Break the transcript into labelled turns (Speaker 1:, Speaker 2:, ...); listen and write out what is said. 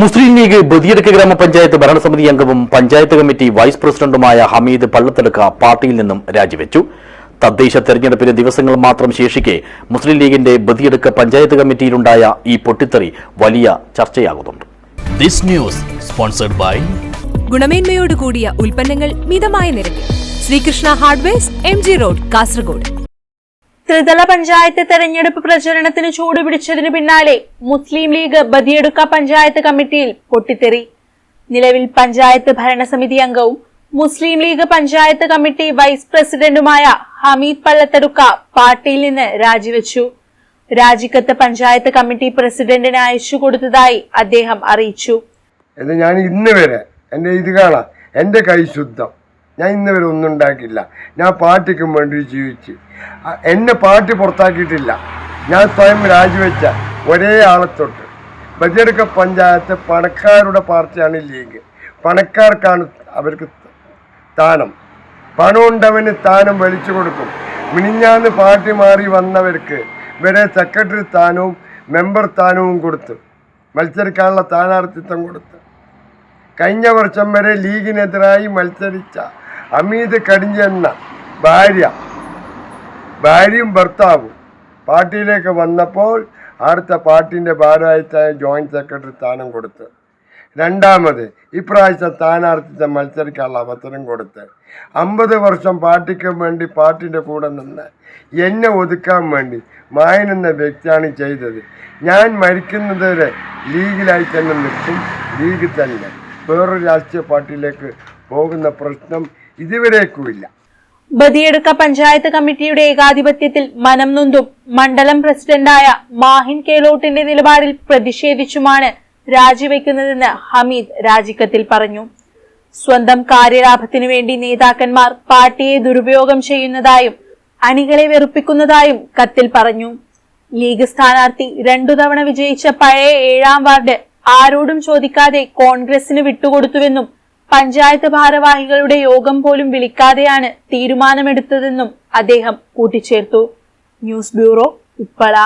Speaker 1: മുസ്ലിം league ബദിയടുക്ക് ഗ്രാമപഞ്ചായത്ത് ഭരണസമിതി അംഗവും പഞ്ചായത്ത് കമ്മിറ്റി വൈസ് പ്രസിഡന്റുമായ ഹമീദ് പള്ളത്തെടുക്ക പാർട്ടിയിൽ നിന്നും രാജിവെച്ചു. തദ്ദേശ തെരഞ്ഞെടുപ്പിന് ദിവസങ്ങൾ മാത്രം ശേഷിക്കെ മുസ്ലിം ലീഗിന്റെ ബദിയടുക്ക പഞ്ചായത്ത് കമ്മിറ്റിയിലുണ്ടായ ഈ പൊട്ടിത്തെറി വലിയ ചർച്ചയാകുന്നുണ്ട്.
Speaker 2: ദിസ് ന്യൂസ് സ്പോൺസർഡ് ബൈ
Speaker 3: ഗുണമേന്മയോട് കൂടിയ ഉൽപ്പന്നങ്ങൾ മിതമായ നിരക്കിൽ. Sreekrishna hardware M G road Kasaragod.
Speaker 4: ത്രിതല പഞ്ചായത്ത് തെരഞ്ഞെടുപ്പ് പ്രചരണത്തിന് ചൂടുപിടിച്ചതിനു പിന്നാലെ മുസ്ലിം ലീഗ് ബദിയടുക്ക പഞ്ചായത്ത് കമ്മിറ്റിയിൽ പൊട്ടിത്തെറി. നിലവിൽ പഞ്ചായത്ത് ഭരണസമിതി അംഗവും മുസ്ലിം ലീഗ് പഞ്ചായത്ത് കമ്മിറ്റി വൈസ് പ്രസിഡന്റുമായ ഹമീദ് പള്ളത്തടുക്ക പാർട്ടിയിൽ നിന്ന് രാജിവെച്ചു. രാജിക്കത്ത് പഞ്ചായത്ത് കമ്മിറ്റി പ്രസിഡന്റിന് അയച്ചു കൊടുത്തതായി അദ്ദേഹം അറിയിച്ചു.
Speaker 5: ഞാൻ ഇന്ന് വരെ എന്റെ ഇത് കാണാം എന്റെ കൈ ശുദ്ധം. ഞാൻ ഇന്ന് വരെ ഒന്നും ഉണ്ടാക്കിയില്ല ഞാൻ പാർട്ടിക്കും വേണ്ടി ജീവിച്ച്. എന്നെ പാർട്ടി പുറത്താക്കിയിട്ടില്ല. ഞാൻ സ്വയം രാജിവെച്ച ഒരേ ആളെ തൊട്ട്. ബജെടുക്ക പഞ്ചായത്ത് പണക്കാരുടെ പാർട്ടിയാണ് ലീഗ്. പണക്കാർക്കാണ് അവർക്ക് സ്ഥാനം പണമുണ്ടവന് സ്ഥാനം വലിച്ചു കൊടുക്കും. മിനിഞ്ഞാന്ന് പാർട്ടി മാറി വന്നവർക്ക് വരെ സെക്രട്ടറി സ്ഥാനവും മെമ്പർ സ്ഥാനവും കൊടുത്തു മത്സരിക്കാനുള്ള സ്ഥാനാർത്ഥിത്വം കൊടുത്തു. കഴിഞ്ഞ വർഷം വരെ ലീഗിനെതിരായി മത്സരിച്ച അമീദ് കടിഞ്ഞെന്ന ഭാര്യ. ഭാര്യയും ഭർത്താവും. പാർട്ടിയിലേക്ക് വന്നപ്പോൾ അടുത്ത പാർട്ടിന്റെ ഭാരവാഹിത്തായ ജോയിന്റ് സെക്രട്ടറി സ്ഥാനം കൊടുത്ത്. രണ്ടാമത് ഇപ്രാവശ്യം സ്ഥാനാർത്ഥിച്ച മത്സരിക്കാനുള്ള അവസരം കൊടുത്ത്. അമ്പത് വർഷം പാർട്ടിക്ക് വേണ്ടി പാർട്ടിന്റെ കൂടെ നിന്ന് എന്നെ ഒതുക്കാൻ വേണ്ടി മായൻ എന്ന വ്യക്തിയാണ് ചെയ്തത്. ഞാൻ മരിക്കുന്നതുവരെ ലീഗിലായി തന്നെ നിൽക്കും. ലീഗ് തന്നെ. വേറൊരു രാഷ്ട്രീയ പാർട്ടിയിലേക്ക് പോകുന്ന പ്രശ്നം ഇതുവരേക്കുമില്ല
Speaker 4: ബദിയടുക്ക പഞ്ചായത്ത് കമ്മിറ്റിയുടെ ഏകാധിപത്യത്തിൽ മനം നൊന്തും മണ്ഡലം പ്രസിഡന്റായ മാഹിൻ കേലോട്ടിന്റെ നിലപാടിൽ പ്രതിഷേധിച്ചുമാണ് രാജിവെക്കുന്നതെന്ന് ഹമീദ് രാജിക്കത്തിൽ പറഞ്ഞു. സ്വന്തം കാര്യലാഭത്തിനു വേണ്ടി നേതാക്കന്മാർ പാർട്ടിയെ ദുരുപയോഗം ചെയ്യുന്നതായും അണികളെ വെറുപ്പിക്കുന്നതായും കത്തിൽ പറഞ്ഞു. ലീഗ് സ്ഥാനാർത്ഥി രണ്ടു തവണ വിജയിച്ച പഴയ ഏഴാം വാർഡ് ആരോടും ചോദിക്കാതെ കോൺഗ്രസിന് വിട്ടുകൊടുത്തുവെന്നും പഞ്ചായത്ത് ഭാരവാഹികളുടെ യോഗം പോലും വിളിക്കാതെയാണ് തീരുമാനമെടുത്തതെന്നും അദ്ദേഹം കൂട്ടിച്ചേർത്തു. News bureau Uppala.